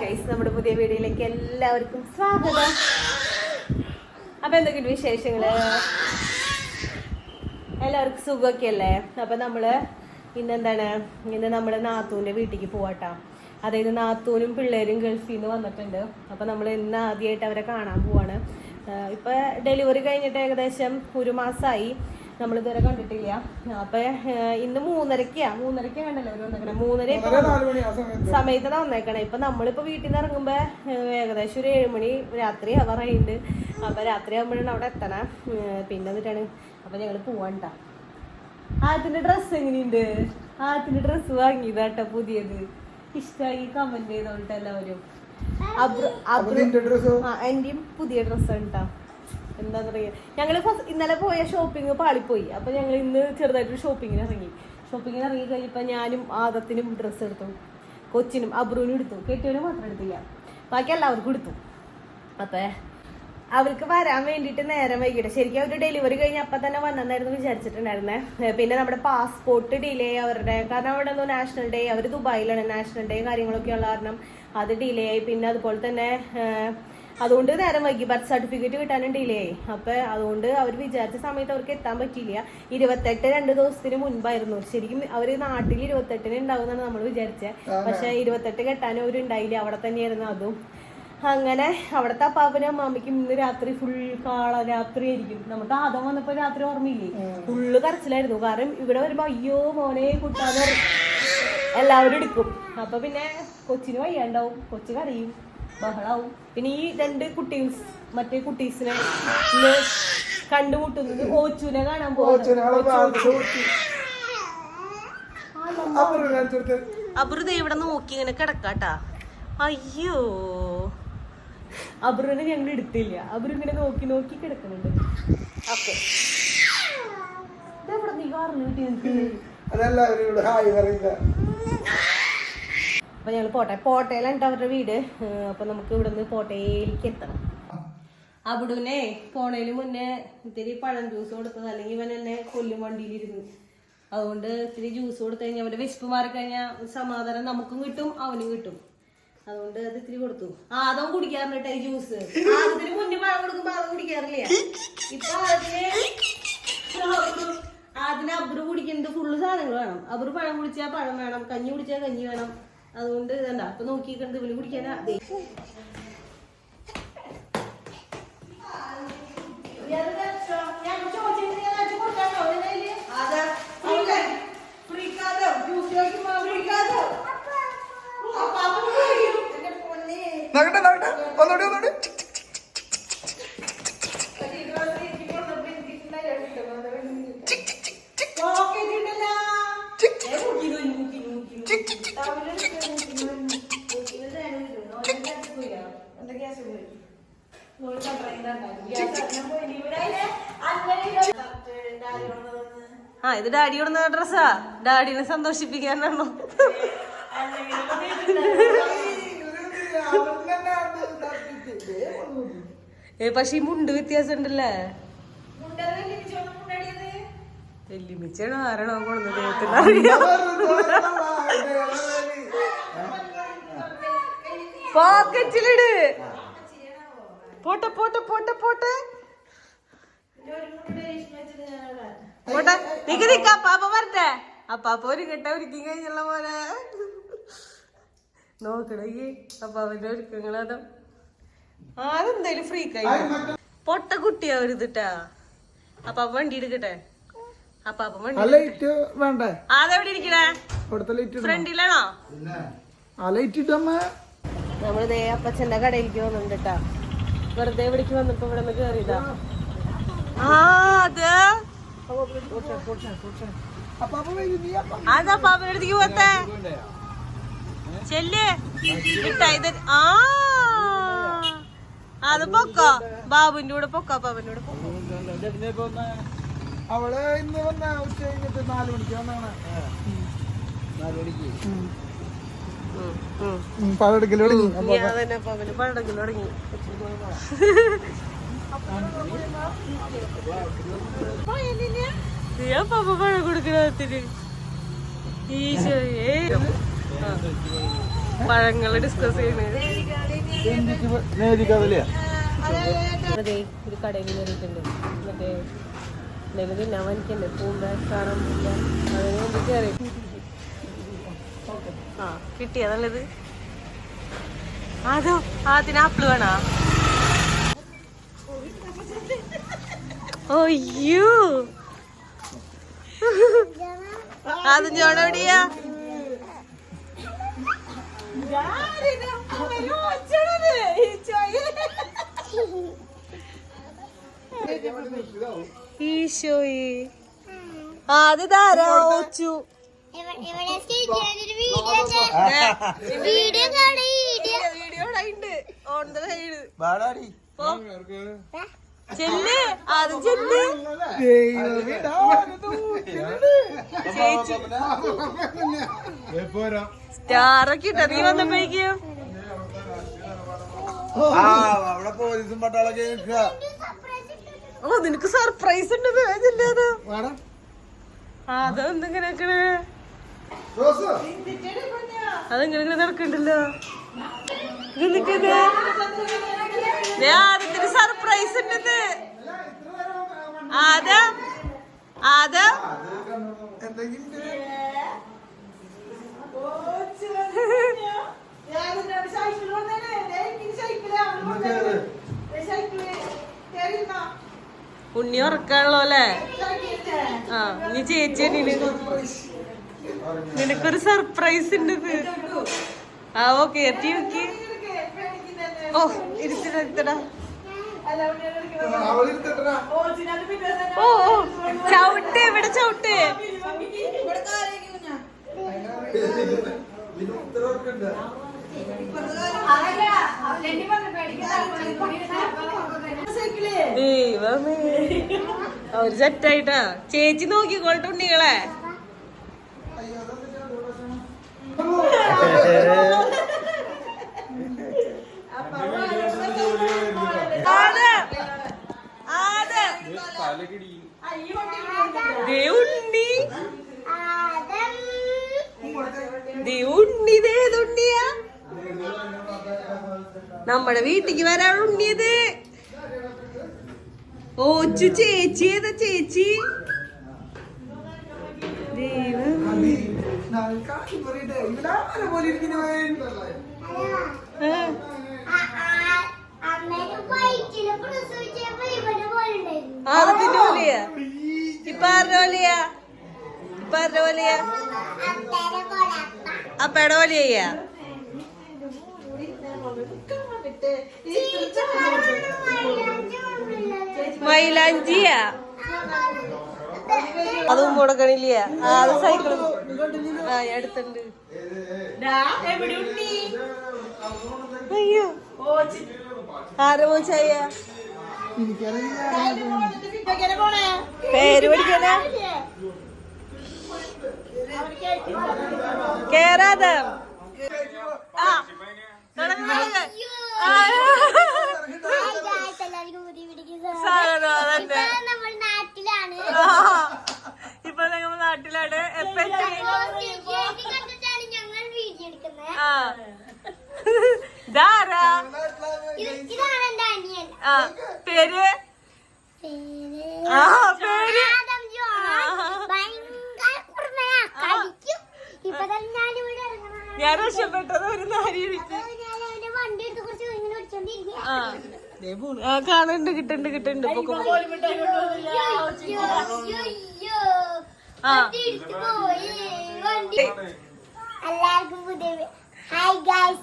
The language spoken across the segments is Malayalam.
ഗൈസ് നമ്മുടെ പുതിയ വീഡിയോയിലേക്ക് എല്ലാവർക്കും സ്വാഗതം. അപ്പൊ എന്തൊക്കെയുണ്ട് വിശേഷങ്ങൾ? എല്ലാവർക്കും സുഖമൊക്കെ അല്ലേ അപ്പൊ നമ്മൾ ഇന്നെന്താണ്? ഇന്ന് നമ്മുടെ നാത്തൂന്റെ വീട്ടിലേക്ക് പോവാട്ടാ. അതായത് നാത്തൂനും പിള്ളേരും ഗൾഫിൽ നിന്ന് വന്നിട്ടുണ്ട്. അപ്പൊ നമ്മൾ ഇന്ന് ആദ്യമായിട്ട് അവരെ കാണാൻ പോവാണ്. ഇപ്പൊ ഡെലിവറി കഴിഞ്ഞിട്ട് ഏകദേശം ഒരു മാസമായി നമ്മൾ ഇതുവരെ കണ്ടിട്ടില്ല. അപ്പൊ ഇന്ന് മൂന്നരക്കാ മൂന്നരക്കാ കണ്ടല്ലോ ഒരു വന്നേക്കണേ. മൂന്നര സമയത്താണ് വന്നേക്കണേ ഇപ്പൊ നമ്മളിപ്പോ വീട്ടിൽ നിന്ന് ഇറങ്ങുമ്പോ ഏകദേശം ഒരു ഏഴുമണി രാത്രി അവറായിണ്ട് അപ്പൊ രാത്രി ആകുമ്പോഴാണ് അവിടെ എത്തണം. പിന്നെ എന്നിട്ടാണ് അപ്പൊ ഞങ്ങൾ പോവാണ്ട ആദ്യത്തിന്റെ ഡ്രസ്സ് എങ്ങനെയുണ്ട്? ആദ്യത്തിന്റെ ഡ്രസ്സ് വാങ്ങിയതാട്ടോ പുതിയത്. ഇഷ്ടമായി കമന്റ് ചെയ്തോണ്ട് എല്ലാവരും. എന്റെയും പുതിയ ഡ്രസ്സാണ് ഉണ്ടാ എന്താ പറയുക ഞങ്ങൾ ഫസ്റ്റ് ഇന്നലെ പോയ ഷോപ്പിംഗ് പാളിപ്പോയി. അപ്പൊ ഞങ്ങൾ ഇന്ന് ചെറുതായിട്ട് ഷോപ്പിങ്ങിന് ഇറങ്ങി. ഷോപ്പിങ്ങിന് ഇറങ്ങി കഴിഞ്ഞപ്പോ ഞാനും ആദത്തിനും ഡ്രസ്സ് എടുത്തു. കൊച്ചിനും അബ്രൂനും എടുത്തു. കെട്ടിയവനും മാത്രം എടുത്തില്ല. ബാക്കി എല്ലാവർക്കും എടുത്തു. അപ്പൊ അവർക്ക് വരാൻ വേണ്ടിയിട്ട് നേരം വൈകിട്ട്. ശരിക്കും അവർ ഡെലിവറി കഴിഞ്ഞ് അപ്പം തന്നെ വന്നെന്നായിരുന്നു വിചാരിച്ചിട്ടുണ്ടായിരുന്നേ. പിന്നെ നമ്മുടെ പാസ്പോർട്ട് ഡിലേ അവരുടെ കാരണം അവിടെ എന്തോ നാഷണൽ ഡേ അവർ ദുബായിലാണ് നാഷണൽ ഡേ കാര്യങ്ങളൊക്കെ ഉള്ള കാരണം അത് ഡിലേ ആയി. പിന്നെ അതുപോലെ തന്നെ അതുകൊണ്ട് നേരം വൈകി. ബർത്ത് സർട്ടിഫിക്കറ്റ് കിട്ടാനും ഡിലേ ആയി അപ്പൊ അതുകൊണ്ട് അവർ വിചാരിച്ച സമയത്ത് അവർക്ക് എത്താൻ പറ്റിയില്ല. ഇരുപത്തെട്ട് രണ്ട് ദിവസത്തിന് മുൻപായിരുന്നു. ശരിക്കും അവർ നാട്ടിൽ ഇരുപത്തെട്ടിന് ഉണ്ടാവുമെന്നാണ് നമ്മൾ വിചാരിച്ചത് പക്ഷെ ഇരുപത്തെട്ട് കെട്ടാനും അവർ ഉണ്ടായില്ല. അവിടെ തന്നെയായിരുന്നു അതും. അങ്ങനെ അവിടുത്തെ അപ്പാപ്പനും അമ്മാമ്മയ്ക്കും ഇന്ന് രാത്രി ഫുൾ കാള രാത്രി ആയിരിക്കും. നമുക്ക് ആദം വന്നപ്പോ രാത്രി ഓർമ്മയില്ലേ? ഫുള്ള് കരച്ചിലായിരുന്നു. കാരണം ഇവിടെ വരുമ്പോ അയ്യോ മോനെ കുട്ടാന്ന് എല്ലാവരും എടുക്കും. അപ്പൊ പിന്നെ കൊച്ചിന് വയ്യാണ്ടാവും. കൊച്ചു കരയും. ബഹളാവും. പിന്നെ ഈ രണ്ട് കുട്ടീസ് മറ്റേ കുട്ടീസിനെ കണ്ടുമുട്ടുന്നത് ഓച്ചുനെ കാണാൻ കാണിച്ചു ഇവിടെ നോക്കി ഇങ്ങനെ കിടക്കാട്ടാ. അയ്യോ. അബ്രുവിനെ ഞങ്ങൾ എടുത്തില്ല. അബ്രു ഇങ്ങനെ നോക്കി നോക്കി കിടക്കുന്നുണ്ട്. ഓക്കെ. ഇതെവിടെ നീ കാറിന് കിട്ടി അതല്ല ഹായ് പറയുക അപ്പൊ ഞങ്ങൾ പോട്ടെ. പോട്ടയിലാണ് അവരുടെ വീട്. അപ്പോൾ അപ്പൊ നമുക്ക് ഇവിടെ നിന്ന് പോട്ടയിലേക്ക് എത്തണം. അവിടുന്നെ പോണേന് മുന്നേ ഇത്തിരി പഴം ജ്യൂസ് കൊടുത്തത്. അല്ലെങ്കിൽ ഇവൻ എന്നെ കൊല്ലും വണ്ടിയിലിരുന്നു അതുകൊണ്ട് ഇത്തിരി ജ്യൂസ് കൊടുത്തു കഴിഞ്ഞാൽ അവന്റെ വിശപ്പ് മാറിക്കഴിഞ്ഞാൽ സമാധാനം നമുക്കും കിട്ടും അവനും കിട്ടും. അതുകൊണ്ട് അത് ഇത്തിരി കൊടുത്തു. ആദം കുടിക്കാറുണ്ട് ഈ ജ്യൂസ് ആദത്തിന് മുന്നേ പഴം കൊടുക്കുമ്പോ ആദം കുടിക്കാറില്ല. ഇപ്പൊ അതിന് അതിന് അബ്രു കുടിക്കുന്നത് ഫുള്ള് സാധനങ്ങൾ വേണം. അബ്രു പഴം കുടിച്ചാൽ പഴം വേണം കഞ്ഞി കുടിച്ചാൽ കഞ്ഞി വേണം. അതുകൊണ്ട് ഇതണ്ട അപ്പൊ നോക്കിക്കണ്ട് ഇവന് കുടിക്കാനാ അതെ ആ ഇത് ഡാഡി കൊടുന്ന ഡ്രസ്സാ. ഡാഡിനെ സന്തോഷിപ്പിക്കാനാണോ പക്ഷെ ഈ മുണ്ട് വ്യത്യാസം ഉണ്ടല്ലേ വെല്ലുമിച്ചാണോ ആരാണോ കൊണ്ടു ദൈവത്തിന് പോക്കറ്റിലിട്. പോട്ടെ പോട്ടെ പോട്ടെ പോട്ടെ. പോട്ടെ. നിക്ക് നിക്ക പാപ്പ വരട്ടെ. അപ്പാപ്പ ഒരുങ്ങട്ടെ ഒരുക്കി കഴിഞ്ഞുള്ള പോലെ നോക്കണേ അപ്പൊ അപ്പാപ്പന്റെ ഒരുക്കങ്ങളതോ അതെന്തായാലും ഫ്രീ കഴിഞ്ഞു പൊട്ട കുട്ടിയാ ഒരു ഇതിട്ടാ അപ്പാപ്പ വണ്ടി എടുക്കട്ടെ? അപ്പൊ ആ വേണ്ട വേണ്ടേ? അതെവിടെ ഇരിക്കണേ. ഫ്രണ്ടിലാണോ? ആ നമ്മൾ ദേ അപ്പച്ചന്റെ കടയിലേക്ക് വന്നിട്ടാ കേട്ടാ വെറുതെ ഇവിടേക്ക് വന്നപ്പോ ഇവിടെ നിന്ന് കേറിയതാ. ആ അത് പാപ്പന്റെ അടുത്തേക്ക് പോത്തെ. ചെല്ല്. ഇട്ടാ ഇത്. ആ. അത് പൊക്കോ. ബാബുന്റെ കൂടെ പൊക്കോ പാപ്പന്റെ കൂടെ പൊക്കോ. അവൾ ഇന്ന് വന്ന ഉച്ച കഴിഞ്ഞിട്ട് നാല് മണിക്ക് വന്നാണ് ഉം, ഉം. പഴെടുക്കൽ തുടങ്ങി. പഴടക്കിൽ തുടങ്ങി. ஏன் பாப்பா பழம் கொடுக்குறாத்திரி ഈശോയേ പഴങ്ങൾ ഡിസ്കസ് ചെയ്യുന്നത് ഒരു കടയിൽ കയറിയിട്ടുണ്ട് മറ്റേ എന്തെങ്കിലും തിന്നാൻ വലിക്കണ്ടേ പൂമ്പാക്കാറും അതിന് വേണ്ടി കയറി ആ കിട്ടിയതല്ലത് അതോ അതിന് ആപ്പിൾ വേണോ? അയ്യോ. അത് ജോണോടിയാ ഈശോയി. അത് ധാരാ ഓച്ചു video video. On the side. ചെല്ല്. അത് ചെല്ല്. ചേച്ചി. സ്റ്റാറൊക്കെ ഇട്ട. നീ വന്നപ്പോഴേക്കും. അവിടെ പോലീസും പട്ടാളൊക്കെ ഓ നിനക്ക് സർപ്രൈസ് ഉണ്ട് പേജില്ലേ അത്? വാടാ ആ, അതെന്തിങ്ങനെ നിക്കണ്? റോസ് അതെങ്ങനെ നടക്കണ്ടല്ലോ? എന്നിട്ടത് സർപ്രൈസ് ഉണ്ടത് ആദ ആദ. ഉണ്ണി ഉറക്കാണല്ലോ അല്ലേ? ആ നീ ചേച്ചി നിനക്കൊരു സർപ്രൈസ് ഉണ്ട് ആ ഓക്കെ എത്തി നോക്കി ഓ ഇരുത്തിടാ ഇരുത്തടാ. ഓ ഓ ചവിട്ട് ഇവിടെ ചവിട്ട്. ദൈവമേ. അവർ സെറ്റായിട്ടാ. ചേച്ചി നോക്കിക്കോട്ടെ ഉണ്ണികളെ ദേ ഉണ്ണി. ഇതേതുണ്ണിയാ നമ്മുടെ വീട്ടിക്ക് വരാൻ ഉണ്ണിയത്. ഓച്ചു ചേച്ചി ഏതാ ചേച്ചി? ദൈവമേ. അപ്പട പോലെ ചെയ്യാ. മൈലാഞ്ചിയാ. അതും കൊടുക്കണില്ല. അത് സൈക്കിൾ ആ എടുത്തുണ്ട് അയ്യോ. ആരെ പോയ പേര് പഠിക്കാനാ കേറാതെ. ഇപ്പൊ ഞങ്ങൾ നാട്ടിലാണ്. പേര് പേര്? ആ പേര്? ഞാൻ രക്ഷപ്പെട്ടത് ഒരു കാണുന്നുണ്ട് കിട്ടുന്നുണ്ട് കിട്ടുന്നുണ്ട്.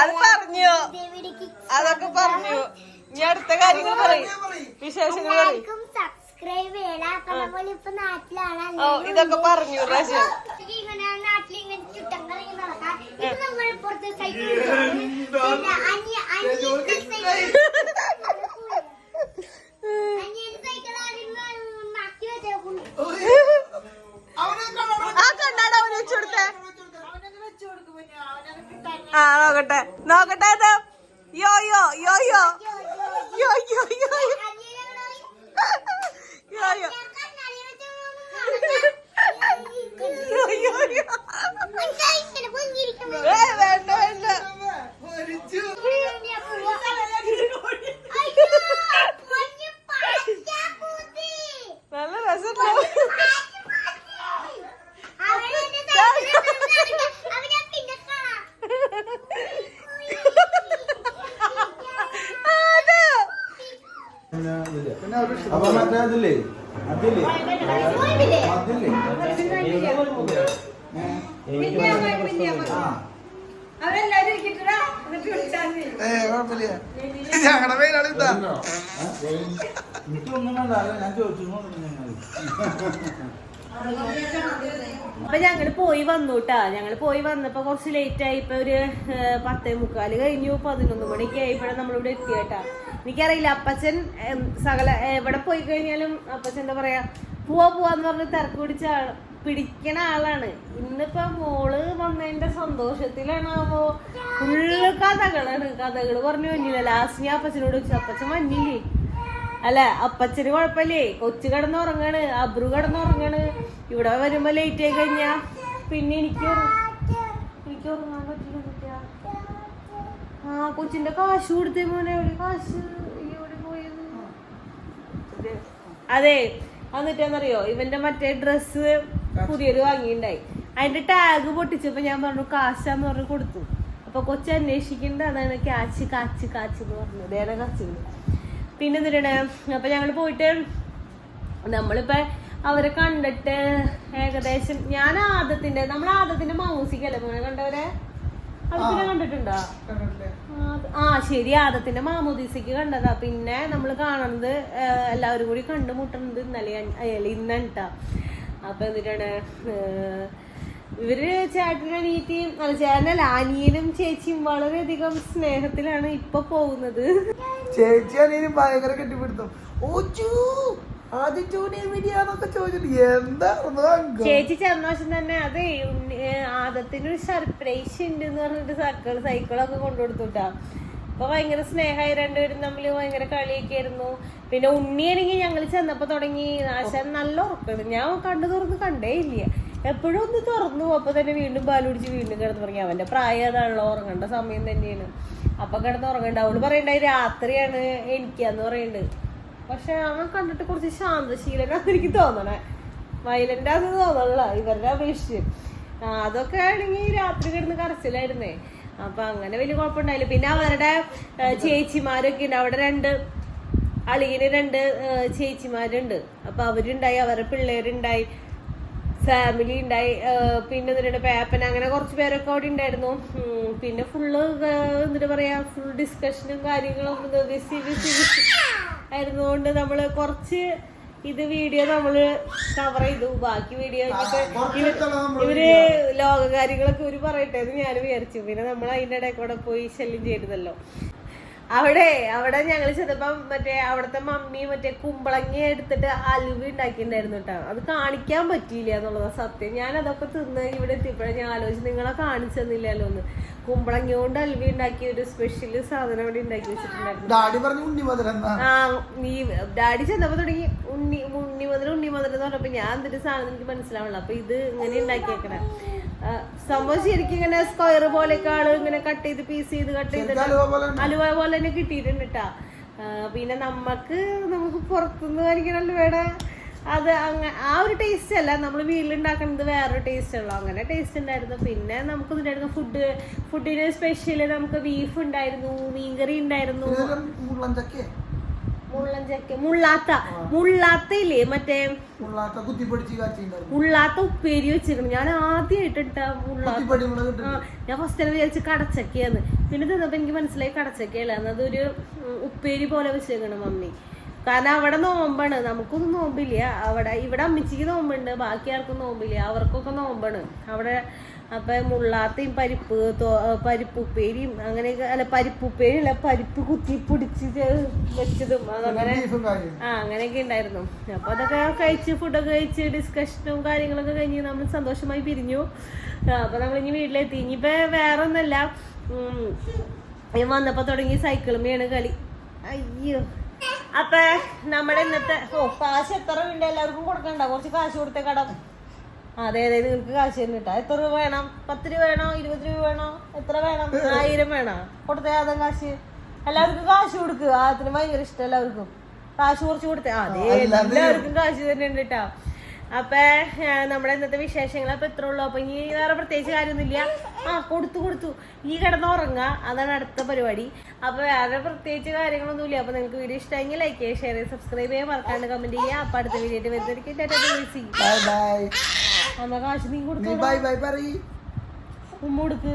അത് പറഞ്ഞു? അതൊക്കെ പറഞ്ഞു? ഇനി അടുത്ത കാര്യങ്ങൾ പറയും. വിശേഷങ്ങൾ പറയും. സബ്സ്ക്രൈബ് ഇതൊക്കെ പറഞ്ഞു പ്രാവശ്യം. ആ നോക്കട്ടെ. നോക്കട്ടെ അത്. യോ യോ യോ യോ. യോ യോ യോ വേണ്ട വേണ്ട. നല്ല രസമുണ്ടോ അപ്പൊ മറ്റേ അതില്ലേ അതില്ലേ ഞങ്ങളുടെ പേരാണ് ഇതാ. ഞാൻ ചോദിച്ചു അപ്പൊ ഞങ്ങൾ പോയി വന്നു കേട്ടാ ഞങ്ങൾ പോയി വന്നപ്പോ കുറച്ച് ലേറ്റ് ആയി. ഇപ്പൊ ഒരു പത്തേ മുക്കാൽ കഴിഞ്ഞു. പതിനൊന്ന് മണിക്ക് ആയപ്പോഴാണ് നമ്മളിവിടെ എത്തിയേട്ടാ. എനിക്കറിയില്ല. അപ്പച്ചൻ സകല എവിടെ പോയി കഴിഞ്ഞാലും അപ്പച്ചൻ എന്താ പറയാ പോവാ പോവാന്ന് പറഞ്ഞ് തിരക്ക് പിടിച്ച ആൾ പിടിക്കണ ആളാണ്. ഇന്നിപ്പോ മോൾ വന്നതിന്റെ സന്തോഷത്തിലാണ് അപ്പോ ഫുള്ള് കഥകളാണ്. കഥകൾ പറഞ്ഞു വന്നില്ല. ലാസ്റ്റ് ഞാൻ അപ്പച്ചനോട് ചോദിച്ചു അപ്പച്ചൻ വന്നില്ലേ? അല്ല അപ്പച്ചന് കുഴപ്പമില്ലേ? കൊച്ചു കിടന്നുറങ്ങാണ്. അബ്രു കിടന്നുറങ്ങാണ്. ഇവിടെ വരുമ്പോ ലേറ്റ് ആയി കഴിഞ്ഞാ പിന്നെ എനിക്ക് എനിക്ക് ഉറങ്ങാൻ പറ്റില്ല. ആ കൊച്ചിന്റെ കാശ് കൊടുത്തേ മോനെ കാശ്. അതെ എന്നിട്ടെന്നറിയോ ഇവന്റെ മറ്റേ ഡ്രസ്സ് പുതിയത് വാങ്ങിണ്ടായി അതിന്റെ ടാഗ് പൊട്ടിച്ചപ്പോ ഞാൻ പറഞ്ഞു കാശാന്ന് പറഞ്ഞു കൊടുത്തു. അപ്പൊ കൊച്ചു അന്വേഷിക്കേണ്ട അതാണ് കാച്ച് കാച്ച് കാച്ച് എന്ന് പറഞ്ഞു. വേറെ കാച്ചു? പിന്നെ എന്തിനാണ് അപ്പൊ ഞങ്ങൾ പോയിട്ട് നമ്മളിപ്പോ അവരെ കണ്ടിട്ട് ഏകദേശം ഞാൻ ആദത്തിന്റെ നമ്മൾ ആദത്തിന്റെ മൗസിക്കല്ലേ മോനെ കണ്ടവരെ? കണ്ടിട്ടുണ്ടോ? ആ, ശരി ആദത്തിന്റെ മാമോദീസയ്ക്ക് കണ്ടതാ. പിന്നെ നമ്മൾ കാണുന്നത് എല്ലാവരും കൂടി കണ്ടുമുട്ടുന്നത് ഇന്നലെ ഇന്നട്ടാ അപ്പൊ എന്നിട്ടാണ് ഇവർ ചേട്ടനും അനിയത്തിയും അല്ല ചേട്ടനല്ല അനിയനും ചേച്ചിയും വളരെയധികം സ്നേഹത്തിലാണ് ഇപ്പൊ പോകുന്നത്. ചേച്ചി അനിയനും ഭയങ്കര കെട്ടിപ്പിടുത്തം. വീഡിയോ? ചേച്ചി ചെന്നോശം തന്നെ അതെ ആദത്തിന് ഒരു സർപ്രൈസ് ഉണ്ട് എന്ന് പറഞ്ഞിട്ട് സർക്കിൾ സൈക്കിളൊക്കെ കൊണ്ടുകൊടുത്തുട്ടാ അപ്പൊ ഭയങ്കര സ്നേഹമായി രണ്ടുപേരും തമ്മിൽ ഭയങ്കര കളിയൊക്കെ ആയിരുന്നു. പിന്നെ ഉണ്ണിയാണെങ്കിൽ ഞങ്ങൾ ചെന്നപ്പോ തുടങ്ങി. ആശാൻ നല്ല ഉറക്കാണ് ഞാൻ കണ്ടു തുറന്ന് കണ്ടേ ഇല്ല. എപ്പോഴും ഒന്ന് തുറന്നു അപ്പൊ തന്നെ വീണ്ടും പാലുടിച്ച് വീണ്ടും കിടന്ന് തുടങ്ങി അവന്റെ പ്രായം അതാണല്ലോ ഉറങ്ങേണ്ട സമയം തന്നെയാണ്. അപ്പൊ കിടന്ന് ഉറങ്ങണ്ട അവൾ പറയണ്ടായി രാത്രിയാണ് എനിക്കാന്ന് പറയുന്നുണ്ട് പക്ഷെ അവൻ കണ്ടിട്ട് കുറച്ച് ശാന്തശീലനാന്ന് എനിക്ക് തോന്നണേ വയലന്റ് ആണെന്ന് തോന്നണല്ല ഇവരുടെ അപേക്ഷിച്ച് അതൊക്കെ ആണെങ്കിൽ രാത്രി കിടന്ന് കരച്ചിലായിരുന്നേ അപ്പൊ അങ്ങനെ വലിയ കുഴപ്പമുണ്ടായില്ല പിന്നെ അവരുടെ ചേച്ചിമാരൊക്കെ ഉണ്ട് അവിടെ രണ്ട് അളിയന് രണ്ട് ചേച്ചിമാരുണ്ട് അപ്പൊ അവരുണ്ടായി അവരുടെ പിള്ളേരുണ്ടായി ഫാമിലി ഉണ്ടായി പിന്നെ എന്നിട്ട് പേപ്പൻ അങ്ങനെ കുറച്ച് പേരൊക്കെ അവിടെ ഉണ്ടായിരുന്നു പിന്നെ ഫുള്ള് എന്നിട്ട് പറയാ ഫുൾ ഡിസ്കഷനും കാര്യങ്ങളും വിസി വിസി ആയിരുന്നുകൊണ്ട് നമ്മൾ കുറച്ച് ഇത് വീഡിയോ നമ്മൾ കവർ ചെയ്തു. ബാക്കി വീഡിയോ ഇവർ ലോകകാര്യങ്ങളൊക്കെ ഒരു പറയട്ടെ എന്ന് ഞാൻ വിചാരിച്ചു. പിന്നെ നമ്മൾ അതിന്റെ ഇടയിൽ കൂടെ പോയി ശല്യം ചെയ്തല്ലോ അവിടെ അവിടെ ഞങ്ങൾ ചെന്നപ്പം മറ്റേ അവിടുത്തെ മമ്മി മറ്റേ കുമ്പളങ്ങ എടുത്തിട്ട് അലുവ ഉണ്ടാക്കിയിട്ടുണ്ടായിരുന്നു കേട്ടോ. അത് കാണിക്കാൻ പറ്റിയില്ല എന്നുള്ളതാ സത്യം. ഞാൻ അതൊക്കെ തിന്ന് ഇവിടെ എത്തിയപ്പോഴേ ഞാൻ ആലോചിച്ച് നിങ്ങളെ കാണിച്ചെന്നില്ലല്ലോ ഒന്ന് കുമ്പളങ്ങ കൊണ്ട് അലുവ ഉണ്ടാക്കിയ ഒരു സ്പെഷ്യൽ സാധനം ഇവിടെ ഉണ്ടാക്കി വെച്ചിട്ടുണ്ടായിരുന്നു. ഡാഡി പറഞ്ഞു ഉണ്ണി മധുരം ആ നീ ഡാഡി ചെന്നപ്പോ തുടങ്ങി ഉണ്ണി മുതൽ ഉണ്ണി മുതൽ എന്ന് പറഞ്ഞപ്പോ ഞാൻ എന്തൊരു സാധനം എനിക്ക് മനസ്സിലാവുള്ളൂ അപ്പൊ ഇത് ഇങ്ങനെ ഉണ്ടാക്കിയേക്കണ. സംഭവം ശരിക്കും ഇങ്ങനെ സ്ക്വയർ പോലെയൊക്കെ ആൾ ഇങ്ങനെ കട്ട് ചെയ്ത് പീസ് ചെയ്ത് കട്ട് ചെയ്ത് അലുവ പോലെ തന്നെ. കിട്ടിയിട്ടുണ്ട് കേട്ടാ പിന്നെ നമുക്ക് നമുക്ക് പുറത്തുനിന്ന് കഴിക്കണല്ലോ വേണം അത് അങ്ങ ആ ഒരു ടേസ്റ്റ് അല്ല. നമ്മൾ വീട്ടിലുണ്ടാക്കുന്നത് വേറൊരു ടേസ്റ്റ് ഉള്ളു. അങ്ങനെ ടേസ്റ്റ് ഉണ്ടായിരുന്നു. പിന്നെ നമുക്ക് ഉണ്ടായിരുന്നു ഫുഡ് ഫുഡിന് സ്പെഷ്യൽ നമുക്ക് ബീഫ് ഉണ്ടായിരുന്നു മീൻകറി ഉണ്ടായിരുന്നു. മുള്ളഞ്ചക്ക മുള്ളാത്ത മുള്ളാത്ത ഇല്ലേ മറ്റേ മുള്ളാത്ത ഉപ്പേരി വെച്ചിരുന്നു. ഞാൻ ആദ്യമായിട്ട് ഞാൻ ഫസ്റ്റ് തന്നെ വിചാരിച്ച് കടച്ചക്കയാന്ന്. പിന്നെ തിന്നപ്പോ എനിക്ക് മനസ്സിലായി കടച്ചക്കയല്ല? അതൊരു ഉപ്പേരി പോലെ വെച്ചേക്കണ മമ്മി. കാരണം അവിടെ നോമ്പാണ്. നമുക്കൊന്നും നോമ്പില്ല. അവിടെ ഇവിടെ അമ്മച്ചിക്ക് നോമ്പുണ്ട്. ബാക്കി ആർക്കും നോമ്പില്ല. അവർക്കൊക്കെ നോമ്പാണ്. അവിടെ അപ്പൊ മുള്ളാത്തയും പരിപ്പ് പരിപ്പ് ഉപ്പേരിയും അങ്ങനെയൊക്കെ അല്ല പരിപ്പ് ഉപ്പേരി അല്ല പരിപ്പ് കുത്തി പിടിച്ച് വെച്ചതും അതങ്ങനെ ആ അങ്ങനെയൊക്കെ ഉണ്ടായിരുന്നു. അപ്പൊ അതൊക്കെ കഴിച്ച് ഫുഡൊക്കെ കഴിച്ച് ഡിസ്കഷനും കാര്യങ്ങളൊക്കെ കഴിഞ്ഞ് നമ്മൾ സന്തോഷമായി പിരിഞ്ഞു. അപ്പൊ നമ്മൾ ഇനി വീട്ടിലെത്തി. ഇനിയിപ്പോ വേറെ ഒന്നല്ല ഉം, ഞാൻ വന്നപ്പോ തുടങ്ങി സൈക്കിളുമ്മയാണ് കളി. അയ്യോ. അപ്പൊ നമ്മുടെ ഇന്നത്തെ ഓ കാശ് എത്ര ഉണ്ട്? എല്ലാവർക്കും കൊടുക്കണ്ട. കുറച്ച് കാശ് കൊടുത്തേ കടം. അതെ അതെ നിങ്ങൾക്ക് കാശ് തന്നെ കിട്ടാ. എത്ര രൂപ വേണം? പത്ത് രൂപ വേണോ? ഇരുപത് രൂപ വേണോ? എത്ര വേണം? ആയിരം വേണോ? കൊടുത്തേ അതെ കാശ്. എല്ലാവർക്കും കാശ് കൊടുക്കുക അതിന് ഭയങ്കര ഇഷ്ടം എല്ലാവർക്കും. കാശ് കുറച്ച് കൊടുത്തേ. അതെ എല്ലാവർക്കും കാശ് തന്നെ ഉണ്ട് കേട്ടോ. അപ്പൊ നമ്മുടെ ഇന്നത്തെ വിശേഷങ്ങൾ അപ്പൊ ഇത്ര ഉള്ളു. അപ്പൊ ഇനി വേറെ പ്രത്യേകിച്ച് കാര്യമൊന്നുമില്ല. ആ കൊടുത്തു കൊടുത്തു. ഈ കിടന്നുറങ്ങുക അതാണ് അടുത്ത പരിപാടി. അപ്പൊ വേറെ പ്രത്യേകിച്ച് കാര്യങ്ങളൊന്നുമില്ല. അപ്പൊ നിങ്ങൾക്ക് വീഡിയോ ഇഷ്ടമെങ്കിൽ ലൈക്ക് ചെയ്യുക ഷെയർ ചെയ്യുക സബ്സ്ക്രൈബ് ചെയ്യുക മറക്കാണ്ട് കമന്റ് ചെയ്യുക. അപ്പൊ അടുത്ത വീഡിയോ ആയിട്ട് ബൈ ബൈ കാശ് നീ ബൈ ബൈ പറയ്. ഉമ്മ കൊടുക്ക്.